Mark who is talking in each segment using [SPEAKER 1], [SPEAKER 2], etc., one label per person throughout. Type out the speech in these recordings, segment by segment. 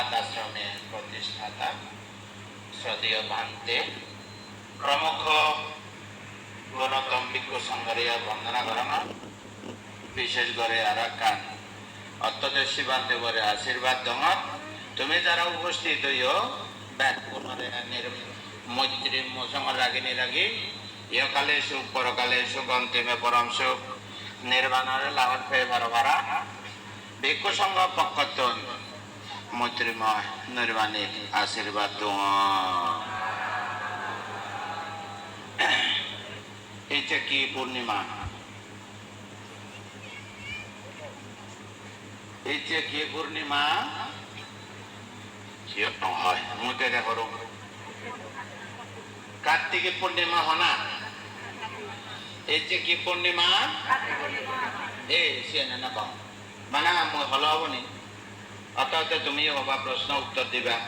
[SPEAKER 1] অনাথ আশ্রমের প্রতিষ্ঠাতা শ্রদ্ধেয় ভান্তে প্রমুখ গণতম্বিক সংঘরিয়া বন্দনা করানো বিশেষ করে আরাকান অত্যদেশী বান্ধবরে আশীর্বাদ দমত তুমি যারা উপস্থিত হইও ব্যাট পুনরে মৈত্রী মোসঙ্গ রাগিনী রাগি ইহকালে সুখ পরকালে সুখ অন্তিমে পরম সুখ নির্বাণরে লাভত ফে ভার ভারা ভিক্ষু সংঘ পক্ষতন মৈত্রীময় নির্বাণীর আশীর্বাদ দোয়া এইটা কি পূর্ণিমা এইটা কি পূর্ণিমা নহয় মুতে দেখো কার্তিকে পূর্ণিমা হনা এই যে কি পূর্ণিমা এ সিয়ে না পাও মানে হল হবনি অতএব তুমি হবা প্রশ্ন উত্তর দিবা।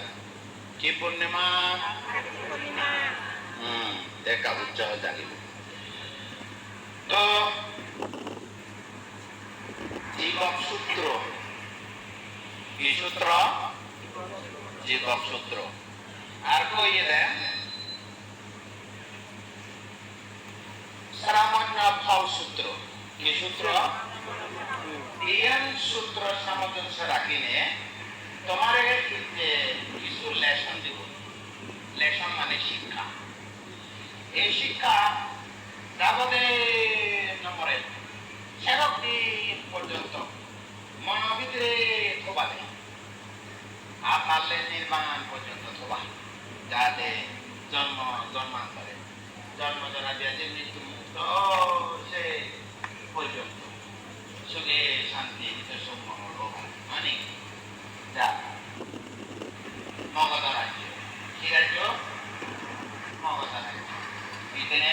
[SPEAKER 1] কি পূর্ণিমা? হুম, দেখা উচ্চ জানিব তো, জীবক সূত্র। কি সূত্র? জীবক সূত্র। আর কইয়ে দেন সামান্য ফল সূত্র। কি সূত্র? ইয়ান সূত্র সামঞ্জস্য রাখিনে তোমার কিছু লেসন দিব। লেসন মানে শিক্ষা। এই শিক্ষা যাবতে নম্বরে সেরক পর্যন্ত মনের ভিতরে থোবা দেয়। আর নির্মাণ পর্যন্ত থোবা। যাতে জন্ম জন্মান্তরে। জন্ম জনা দিয়ে মৃত্যু মুক্ত সে পর্যন্ত সুখে শান্তি সুখ মঙ্গল হোক মানে যা মগধ রাজ্য কি রাজ্য মগধ রাজ্য ইতনে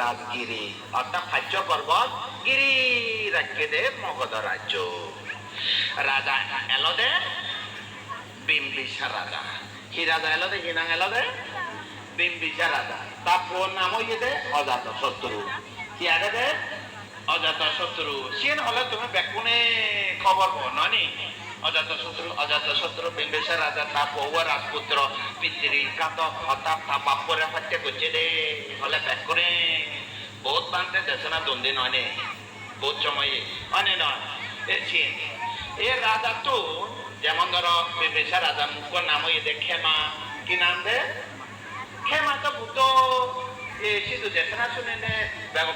[SPEAKER 1] রাজগিরি, অর্থাৎ খাদ্য পর্বত, গিরি রাজ্যে দে মগধ রাজ্য। রাজা এলো দে বিম্বিসার রাজা। কি রাজা এলো দে হিনাং এলো দে বিম্বিসার রাজা। তার ফোন নাম হইয়ে দে অজাত শত্রু কি আগে দে অজাত শত্রু সিন হলে তুমি বেকুনে খবর পাও ননি অজাত শত্রু অজাত শত্রু বিম্বিসার রাজা তা পৌর রাজপুত্র পিতৃ, কাত, হতাপ তা বাপরে হত্যা করছে দে হলে বেকুনে বহুত বানতে দেশনা দন্দি নয় বহুত সময়ে। অনে নয় এ রাজা তো যেমন ধরো বিম্বিসার রাজা মুখ নাম হইয়ে খেমা কি নাম দে খেমা তো ভূত। শুনে নে?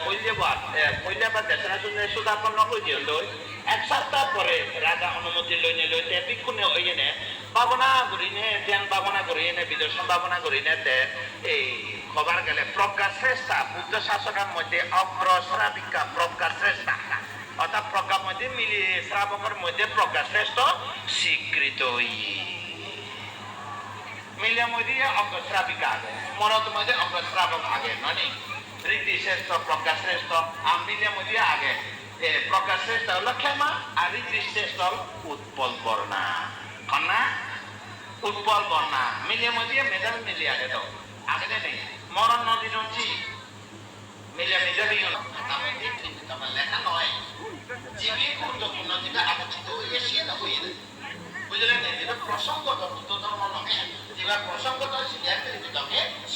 [SPEAKER 1] কইলে বাদ কইলে বাদ দেশনা শুনে সুদাপন্ন কইছে লই এক সপ্তাহ পরে রাজা অনুমতি লই নে লই তে বিক্ষুনে ওইয়ে নে ভাবনা করি নে ধ্যান ভাবনা করি নে বিদর্শন ভাবনা করি নে এই খবর গেলে প্রজ্ঞা শ্রেষ্ঠা বুদ্ধ শাসনের মধ্যে অগ্রশ্রাবিকা প্রজ্ঞা শ্রেষ্ঠা অর্থাৎ প্রজ্ঞা মধ্যে মিলি শ্রাবকের মধ্যে প্রজ্ঞা শ্রেষ্ঠ স্বীকৃত মিলিয়া মধ্যে অগ্রশ্রাবিকা আগে, মনত মধ্যে অগ্রশ্রাবক আগে মানে রীতি শ্রেষ্ঠ প্রজ্ঞা শ্রেষ্ঠ আর মধ্যে আগে। এ প্রজ্ঞা শ্রেষ্ঠ হলো ক্ষমা আর শ্রেষ্ঠ হল উৎপল বর্ণা। কন্যা, উৎপল বর্ণা। মিলিয়া মধ্যে মেজাল মিলিয়ে আগে দাও। আগে নেই। মরণ নদী নদী মিলিয়া মেজালই লেখা নয়। জীবী গুরুত্বপূর্ণ যেটা আলোচিত হয়ে সেটা হয়ে যায় বুঝলেন না? যেটা প্রসঙ্গত বুদ্ধ ধর্ম নহে যেটা প্রসঙ্গত সেটা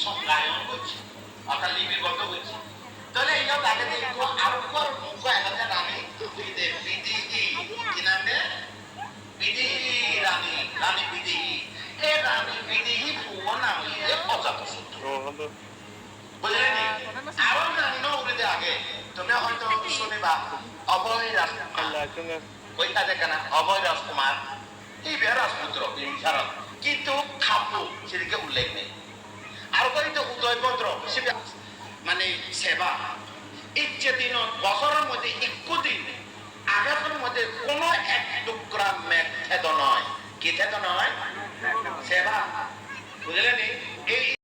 [SPEAKER 1] সংজ্ঞায়ন হচ্ছে অর্থাৎ লিপিবদ্ধ হচ্ছে অভয় রাজকুমার। এই বে রাজপুত্র বিম্বিসার কিন্তু খাপু সেদিকে উল্লেখ নেই। আর কইতো উদয়ভদ্র সেটা মধ্যে সেবা। ইচ্ছে দিন বছরের মধ্যে দিন আগাতের মধ্যে কোন এক টুকরা মেঘ থেদ নয় কি থেদ নয় সেবা। বুঝলেন এই